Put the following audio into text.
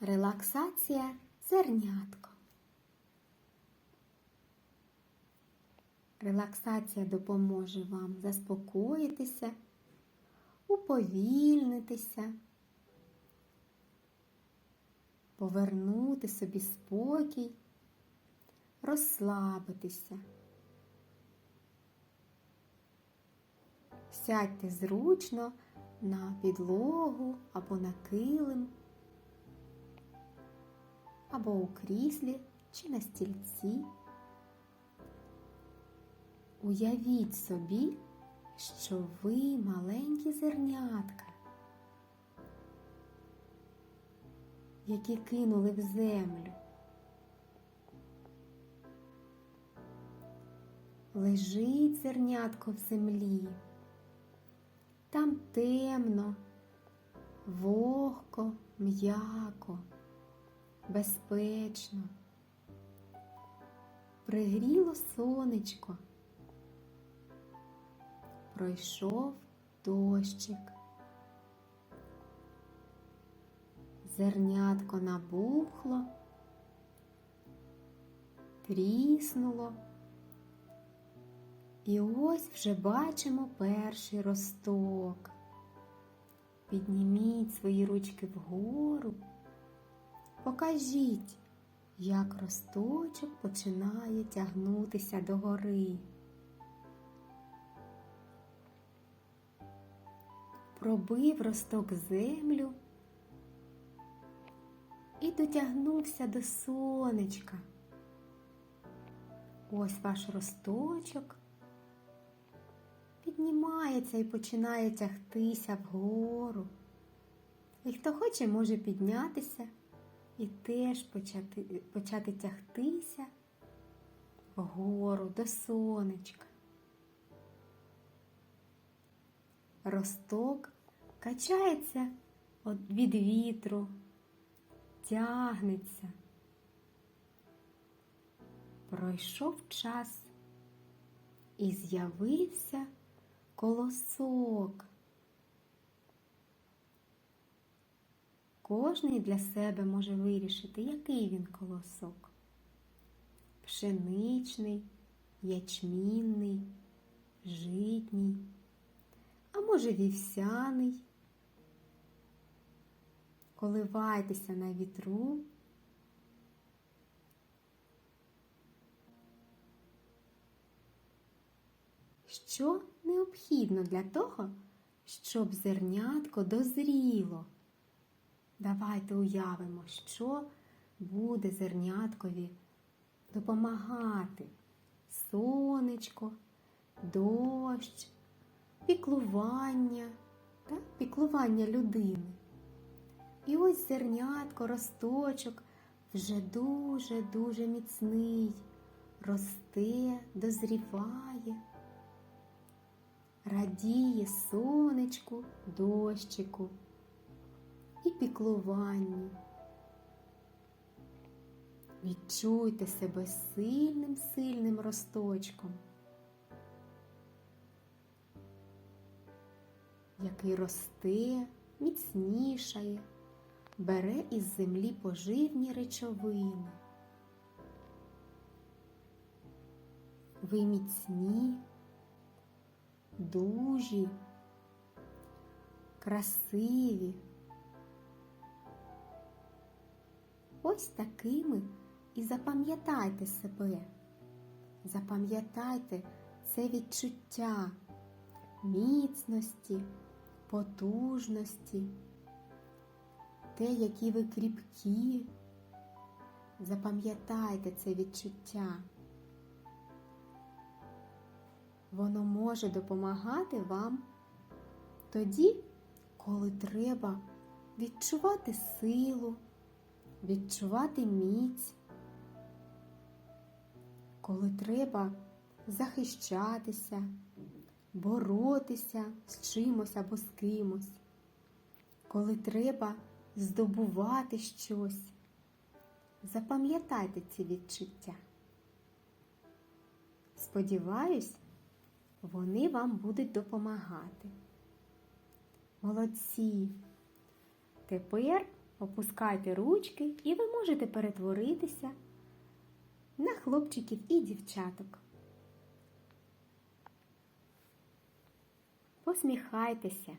Релаксація зернятко. Релаксація допоможе вам заспокоїтися, уповільнитися, повернути собі спокій, розслабитися. Сядьте зручно на підлогу або на килим, або у кріслі чи на стільці. Уявіть собі, що ви маленькі зернятка, які кинули в землю. Лежить зернятко в землі. Там темно, вогко, м'яко, безпечно. Пригріло сонечко. Пройшов дощик. Зернятко набухло, тріснуло. І ось вже бачимо перший росток. Підніміть свої ручки вгору, покажіть, як росточок починає тягнутися догори. Пробив росток землю і дотягнувся до сонечка. Ось ваш росточок піднімається і починає тягтися вгору. І хто хоче, може піднятися і теж почати, почати тягтися вгору до сонечка. Росток качається від вітру, тягнеться. Пройшов час і з'явився колосок. Кожний для себе може вирішити, який він колосок. Пшеничний, ячмінний, житній, а може вівсяний. Коливайтеся на вітру. Що необхідно для того, щоб зернятко дозріло? Давайте уявимо, що буде зерняткові допомагати. Сонечко, дощ, піклування, так? піклування людини. І ось зернятко, росточок вже дуже-дуже міцний, росте, дозріває радіє сонечку, дощику і піклуванню. Відчуйте себе сильним, сильним росточком, який росте, міцнішає, бере із землі поживні речовини. Ви міцні, дужі, красиві. Ось такими і запам'ятайте себе. Запам'ятайте це відчуття міцності, потужності, те, які ви кріпкі. Запам'ятайте це відчуття. Воно може допомагати вам тоді, коли треба відчувати силу, відчувати міць, коли треба захищатися, боротися з чимось або з кимось, коли треба здобувати щось. Запам'ятайте ці відчуття. Сподіваюсь, вони вам будуть допомагати. Молодці! Тепер Опускайте ручки, і ви можете перетворитися на хлопчиків і дівчаток. Посміхайтеся.